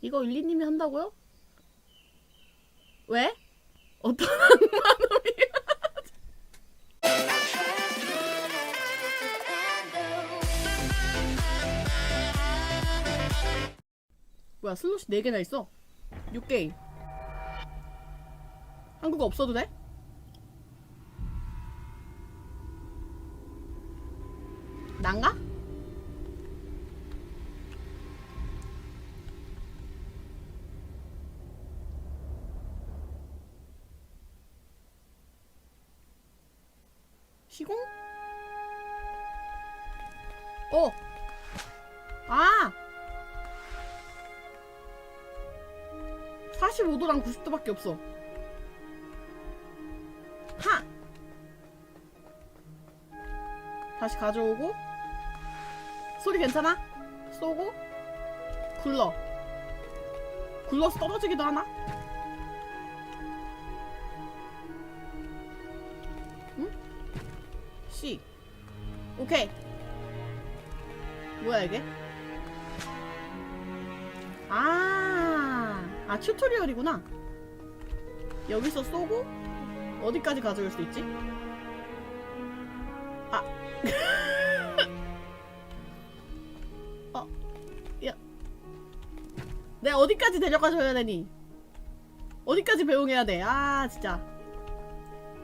이거 일리님이 한다고요? 왜? 어떤 악마놈이? 뭐야 슬롯이 4개나 있어 6게임 한국어 없어도 돼? 45도랑 90도밖에 없어. 하! 다시 가져오고 소리 괜찮아? 쏘고 굴러 굴러서 떨어지기도 하나? 응? C 오케이 뭐야 이게? 아, 아 튜토리얼이구나. 여기서 쏘고 어디까지 가져올 수 있지? 아, 어, 야, 내가 어디까지 데려가줘야 되니? 어디까지 배웅해야 돼? 아, 진짜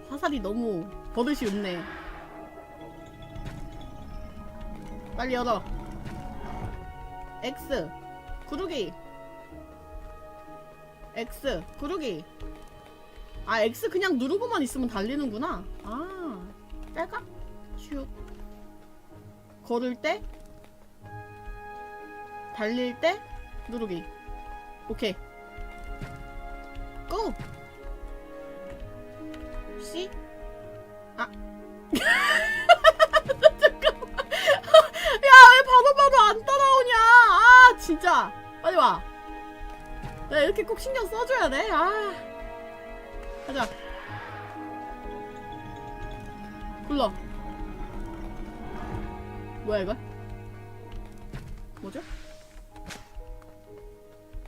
화살이 너무 버릇이 없네. 빨리 열어. X 구르기 X 구르기 아 X 그냥 누르고만 있으면 달리는구나. 아. 뺄까? 슉 걸을 때? 달릴 때? 누르기. 오케이. 고! C 아. 잠깐만. 야왜 봐도 봐도 안 따라오냐? 아 진짜. 빨리 와. 내가 이렇게 꼭 신경 써줘야 돼? 아 가자. 굴러. 뭐야 이거? 뭐죠?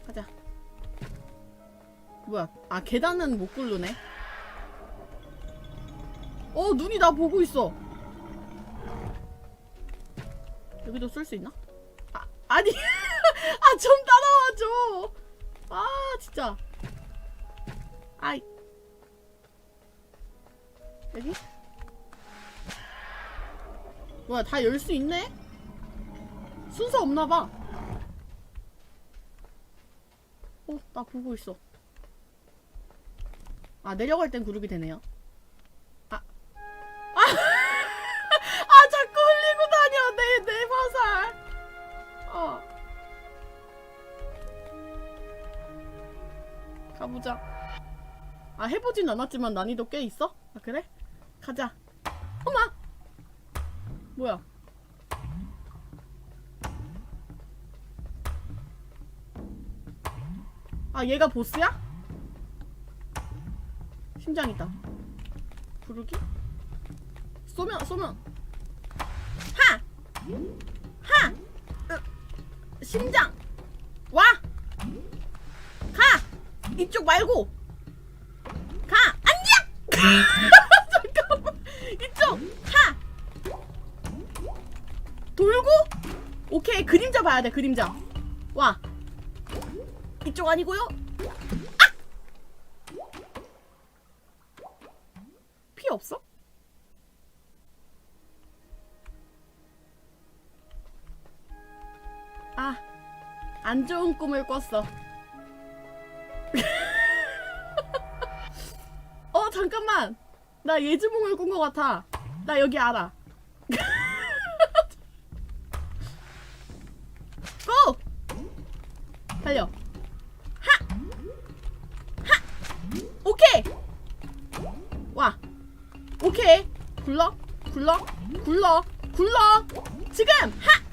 가자. 뭐야? 아 계단은 못 굴르네. 어 눈이 나 보고 있어. 여기도 쓸 수 있나? 아, 아니. 아 좀 따라와줘. 아 진짜. 아이 여기? 뭐야 다 열 수 있네? 순서 없나봐 어 나 보고 있어 아 내려갈 땐 구르기 되네요 아 아, 아 자꾸 흘리고 다녀 내, 내 화살 어 가보자 아 해보진 않았지만 난이도 꽤 있어? 아 그래? 가자 어마 뭐야 아 얘가 보스야? 심장 있다 부르기? 쏘면 쏘면 하! 하! 으, 심장 와! 가! 이쪽 말고 가! 안녕! 봐야 돼 그림자 와 이쪽 아니고요 아! 피 없어? 아, 안 좋은 꿈을 꿨어. 어, 잠깐만. 나 예지몽을 꾼 것 같아. 나 여기 알아. 고! 달려. 하! 하! 오케이! 와. 오케이. 굴러. 굴러. 굴러. 굴러. 지금! 하!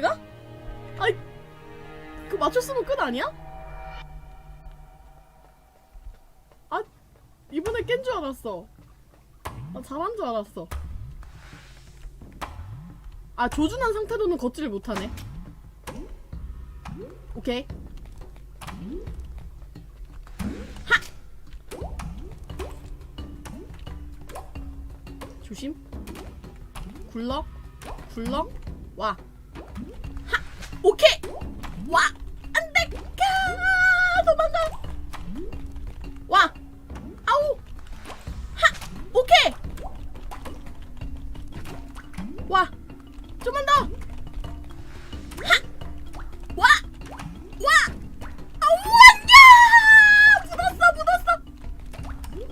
내가? 아이 그 맞췄으면 끝 아니야? 아 이번에 깬 줄 알았어. 나 잘한 줄 알았어. 아 조준한 상태로는 걷지를 못하네. 오케이. 하! 조심. 굴럭 굴럭 와. 하! 오케이. 와 안돼. 가 도망가. 와 아우. 하 오케이. 와 좀만 더.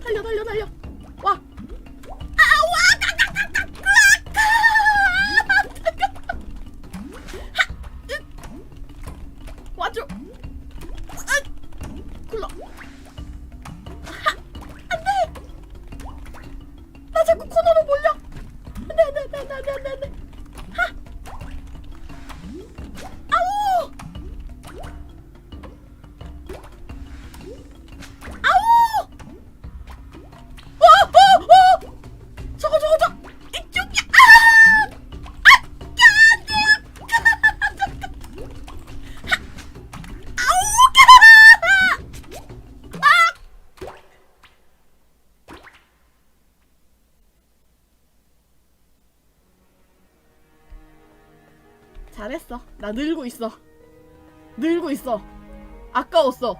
달려 달려 달려 잘했어. 나 늘고 있어. 늘고 있어. 아까웠어.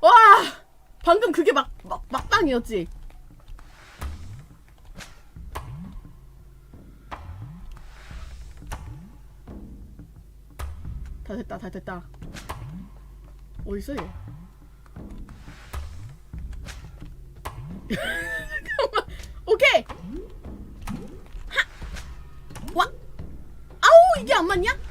와! 방금 그게 막, 막, 막방이었지? 다 됐다, 다 됐다. 어딨어, 얘? 안 맞냐?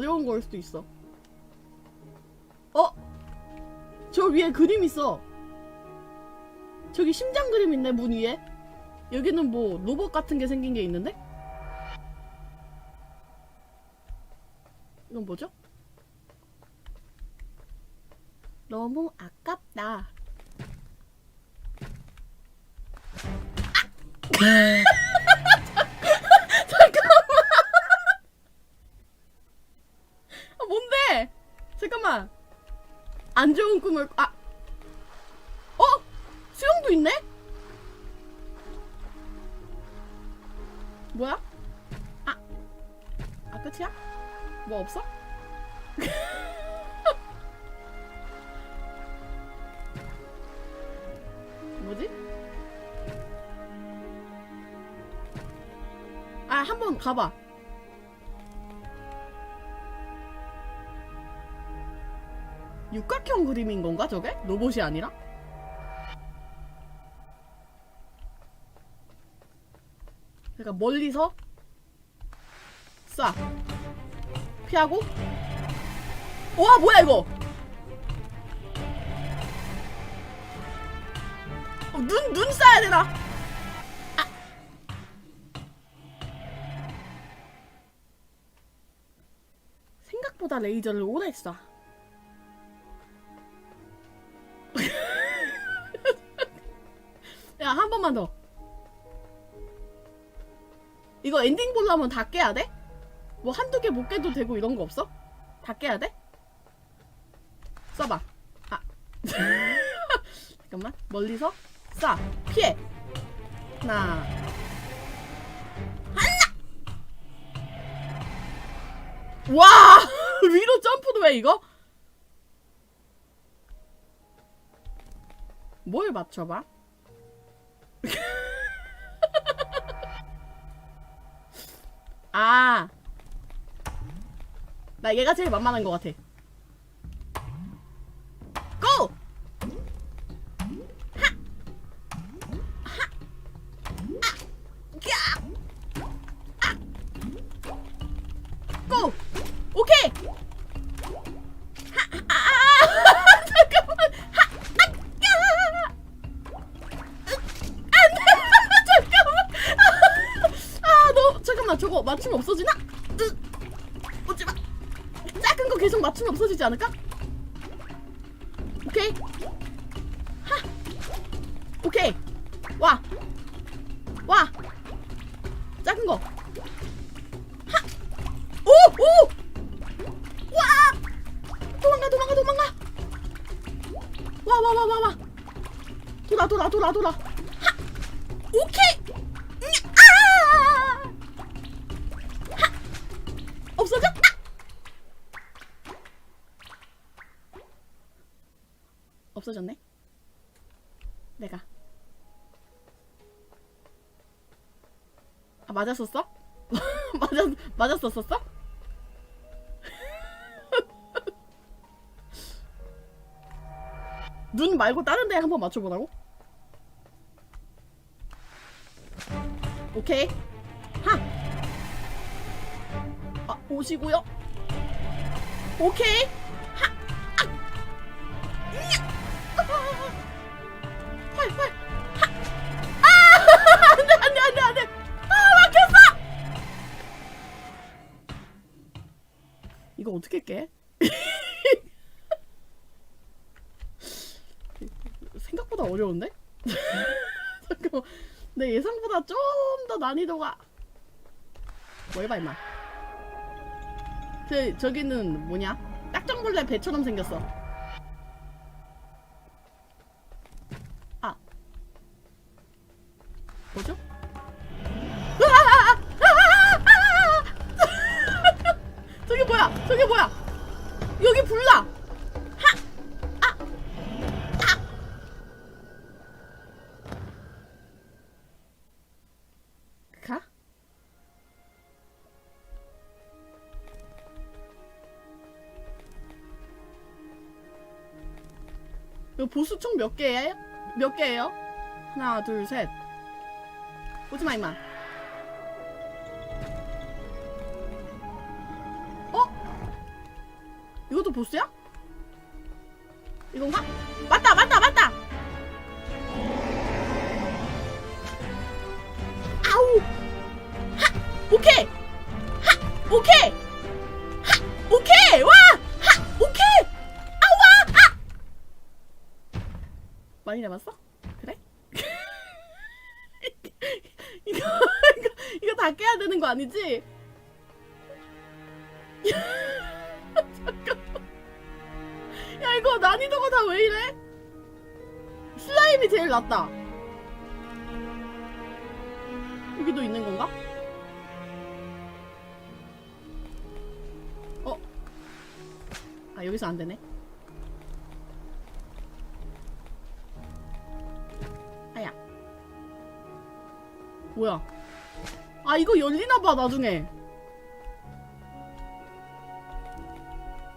어려운 걸 수도 있어. 어? 저 위에 그림 있어. 저기 심장 그림 있네 문 위에. 여기는 뭐 로봇 같은 게 생긴 게 있는데? 이건 뭐죠? 너무 아깝다. 잠 안 좋은 꿈을 아 어? 수영도 있네? 뭐야? 아, 아 끝이야? 뭐 없어? 뭐지? 아, 한 번 가봐. 육각형 그림인 건가 저게? 로봇이 아니라? 그러니까 멀리서 쏴 피하고 와 뭐야 이거 어, 눈, 눈 쏴야 되나? 아. 생각보다 레이저를 오래 쏴. 이거 엔딩 보려면 다 깨야 돼? 뭐 한두 개 못 깨도 되고 이런 거 없어? 다 깨야 돼? 쏴봐. 아. 잠깐만. 멀리서 쏴. 피해. 하나. 하나! 와! 위로 점프도 해, 이거? 뭘 맞춰봐? 아. 나 얘가 제일 만만한 것 같아. 고! 오케이. 와. 와. 작은 거. 돌아, 돌아, 돌아. 맞았었어? 맞았 맞았었었어? 눈 말고 다른 데 한번 맞춰보라고? 오케이. 하. 아, 오시고요. 오케이. 하. 아. 냐. 아. 활, 활. 하. 아! 이거 어떻게 깨? 생각보다 어려운데? 잠깐만. 내 예상보다 좀 더 난이도가 뭘 봐, 임마. 저, 저기는 뭐냐? 딱정벌레 배처럼 생겼어. 아. 뭐죠? 저게 뭐야? 여기 불나! 하! 아! 아! 가? 이거 보수 총 몇 개예요? 몇 개예요? 하나, 둘, 셋. 오지 마, 임마. 이것도 보스야? 이건가? 맞다, 맞다, 맞다! 아우! 하! 오케이! 하! 오케이! 하! 오케이! 와! 하! 오케이! 아, 와! 아! 많이 남았어? 그래? 이거, 이거, 이거 다 깨야 되는 거 아니지? 잠깐만. 야, 이거 난이도가 다 왜 이래? 슬라임이 제일 낫다. 여기도 있는 건가? 어? 아, 여기서 안 되네. 아야. 뭐야? 아 이거 열리나 봐 나중에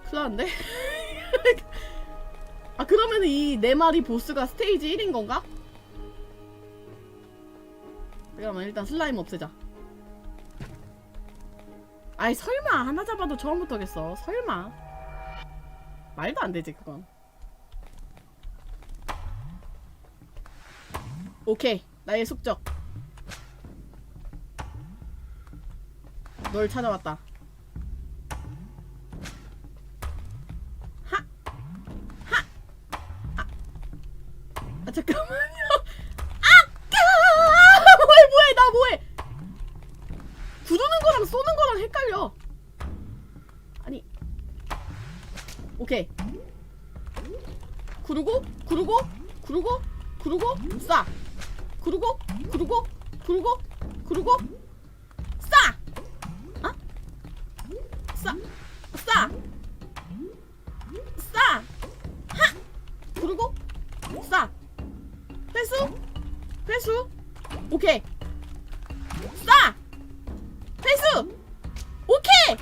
큰일났는데? 아 그러면 이 네 마리 보스가 스테이지 1인 건가? 그러면 일단 슬라임 없애자. 아이 설마 하나 잡아도 처음부터 겠어. 설마. 말도 안 되지 그건. 오케이 나의 숙적. 널 찾아왔다 구르고 구르고 싸 어? 싸 싸! 싸! 하! 구르고 싸! 회수! 회수! 오케이! 싸! 회수! 오케이!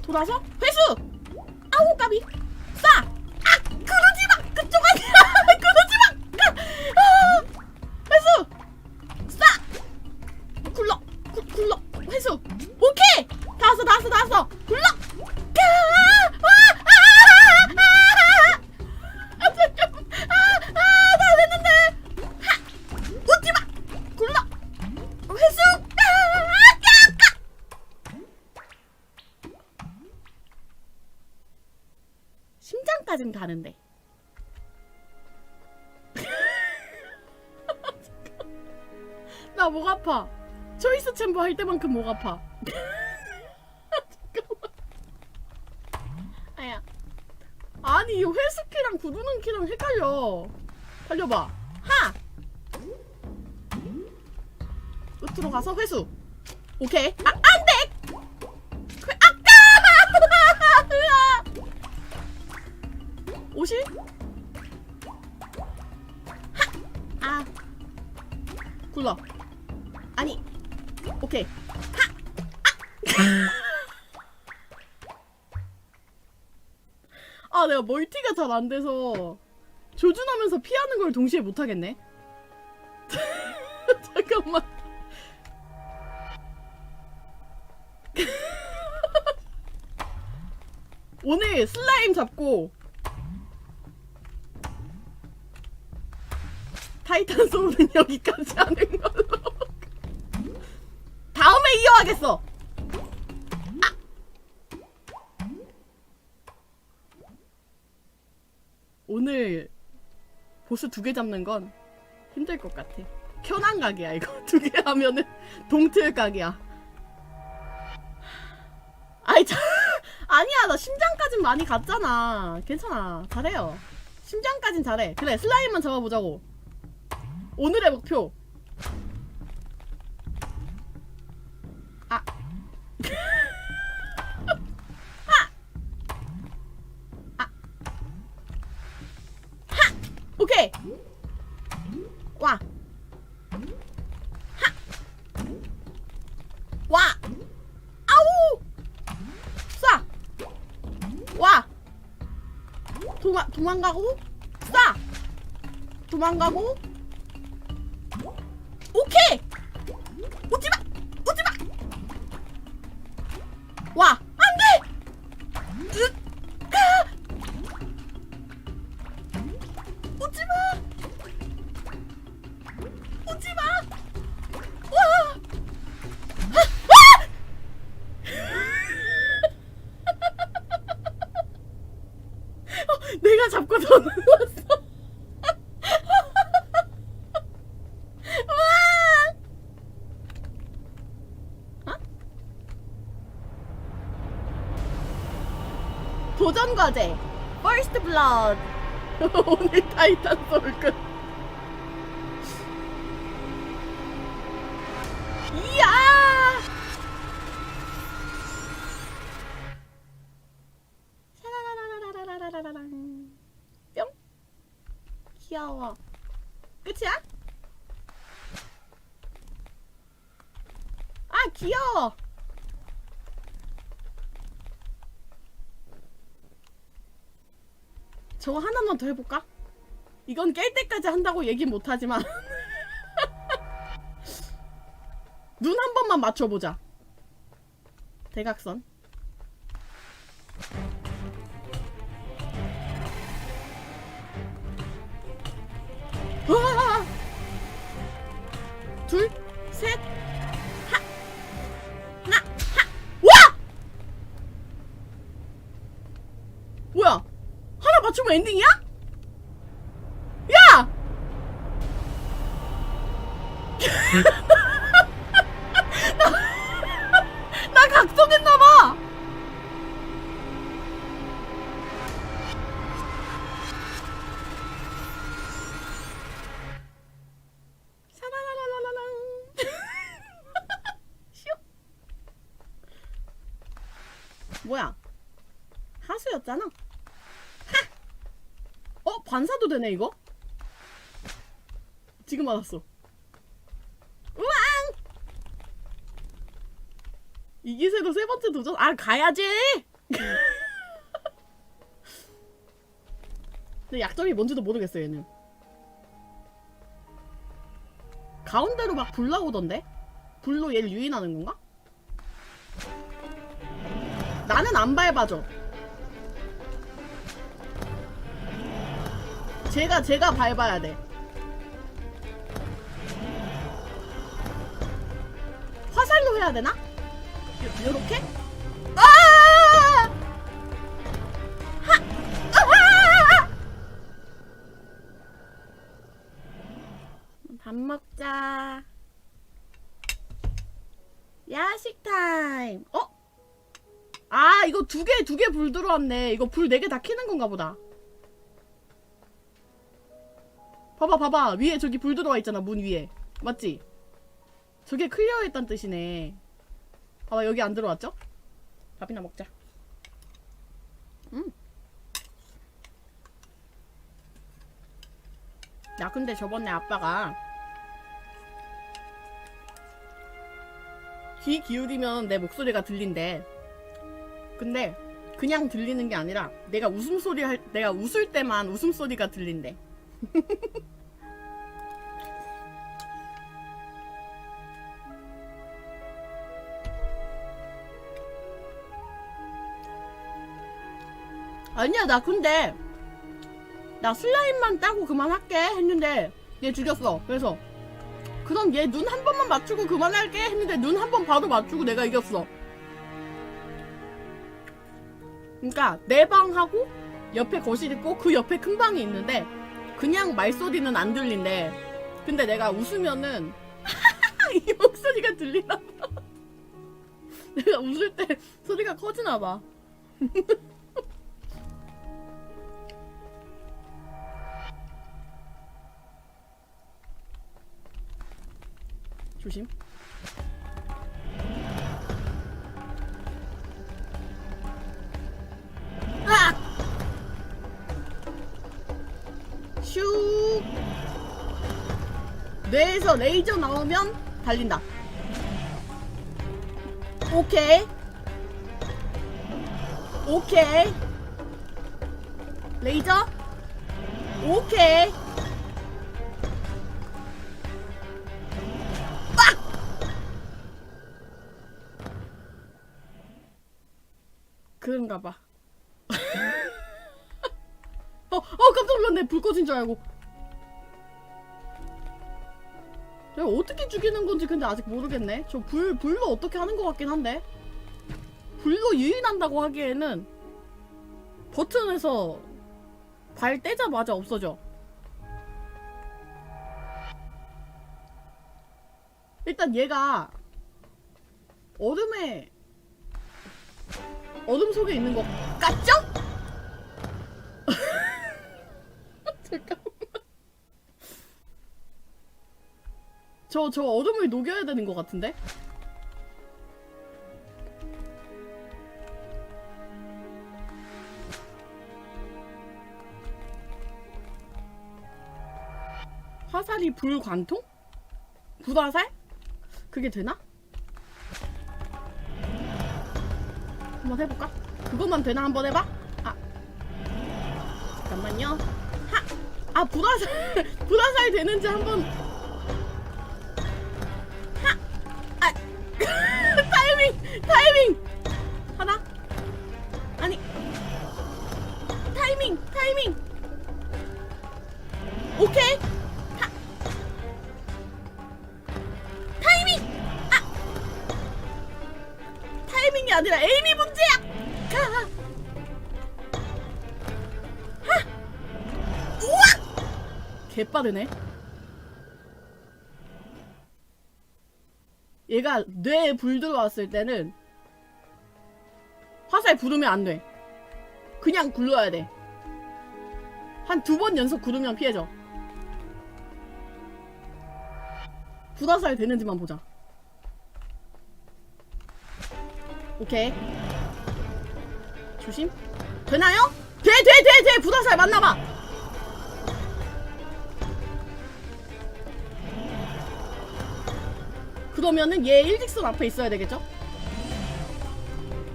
돌아서 회수! 아우 까비! 할 때만큼 목 아파. 잠깐만 아야. 아니 이 회수 키랑 구르는 키랑 헷갈려. 달려봐. 하! 끝으로 가서 회수. 오케이. 아 안돼! 그, 아까! 오실 하! 아. 굴러 오케이. 하! 아 내가 멀티가 잘 안 돼서 조준하면서 피하는 걸 동시에 못 하겠네. 잠깐만. 오늘 슬라임 잡고 타이탄 소울은 여기까지 하는 걸로 이어하겠어. 아! 오늘 보스 두 개 잡는 건 힘들 것 같아. 현황 각이야 이거. 두 개 하면은 동틀 각이야. 아이 자, 아니야 나 심장까진 많이 갔잖아. 괜찮아. 잘해요. 심장까진 잘해. 그래 슬라임만 잡아보자고. 오늘의 목표 아 하! 아! 하! 오케이 와 하! 와 아우 쏴! 와! 도망, 도망가고, 싸! 도망가고, 오케이! 오지 마! 오지 마! 와! 오늘 타이탄 소울 끝 이야! 뿅. 귀여워. 끝이야? 귀여워. 저거 하나만 더 해볼까? 이건 깰 때까지 한다고 얘긴 못하지만 눈 한 번만 맞춰보자. 대각선. 우와! 둘, 셋, 하, 나, 하, 와! 뭐야? 맞추면 엔딩이야? 야! 어? 반사도 되네, 이거? 지금 알았어. 우왕! 이 기세로 세 번째 도전? 아, 가야지! 근데 약점이 뭔지도 모르겠어, 얘는. 가운데로 막 불 나오던데? 불로 얘를 유인하는 건가? 나는 안 밟아줘. 제가 제가 밟아야 돼. 화살로 해야 되나? 요, 요렇게? 아! 하! 아하! 밥 먹자. 야식 타임. 어? 아, 이거 두 개, 두 개 불 들어왔네. 이거 불 네 개 다 켜는 건가 보다. 봐봐, 봐봐. 위에 저기 불 들어와 있잖아, 문 위에. 맞지? 저게 클리어했단 뜻이네. 봐봐, 여기 안 들어왔죠? 밥이나 먹자. 음. 야, 근데 저번에 아빠가 귀 기울이면 내 목소리가 들린대. 근데 그냥 들리는 게 아니라 내가 웃음소리 할 내가 웃을 때만 웃음소리가 들린대. 아니야 나 근데 나 슬라임만 따고 그만할게 했는데 얘 죽였어. 그래서 그럼 얘 눈 한 번만 맞추고 그만할게 했는데 눈 한 번 바로 맞추고 내가 이겼어. 그러니까 내 방하고 옆에 거실 있고 그 옆에 큰 방이 있는데 그냥 말소리는 안 들린대. 근데 내가 웃으면은 이 목소리가 들리나 봐. 내가 웃을 때 소리가 커지나 봐 조심. 아! 슉! 뇌에서 레이저 나오면 달린다. 오케이. 오케이. 레이저? 오케이. 그런가 봐. 어, 어, 깜짝 놀랐네. 불 꺼진 줄 알고. 내가 어떻게 죽이는 건지 근데 아직 모르겠네. 저 불, 불로 어떻게 하는 것 같긴 한데. 불로 유인한다고 하기에는 버튼에서 발 떼자마자 없어져. 일단 얘가 얼음에 어둠 속에 있는 것 같죠? 잠깐만. 저, 저 어둠을 녹여야 되는 것 같은데? 화살이 불관통? 불화살? 그게 되나? 한번 해볼까? 그것만 되나? 한번 해봐? 아. 잠깐만요. 하! 아 불화살 불화살 되는지 한번. 하! 아! 타이밍! 타이밍! 하나? 아니. 타이밍! 타이밍! 오케이 개빠르네 얘가 뇌에 불 들어왔을 때는 화살 부르면 안 돼. 그냥 굴러야 돼. 한 두 번 연속 구르면 피해져. 불화살 되는지만 보자. 오케이. 조심. 되나요? 돼, 돼, 돼, 돼! 불화살 맞나봐! 그러면은 얘 일직선 앞에 있어야 되겠죠?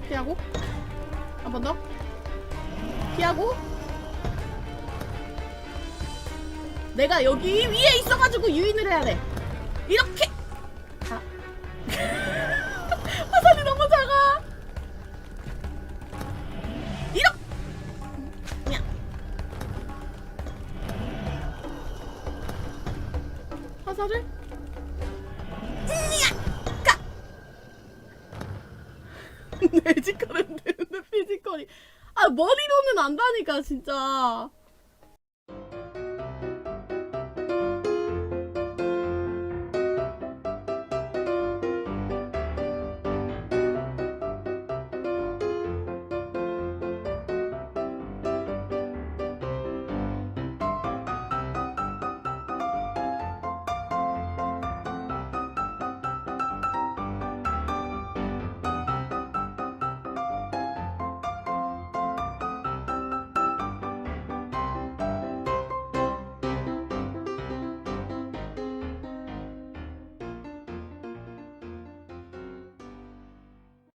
피하고. 한 번 더. 피하고. 내가 여기 위에 있어가지고 유인을 해야 돼. 이렇게. 아. 화살이 너무 작아. 화살을 까 뇌지컬은 되는데 피지컬이. 아 머리로는 안다니까 진짜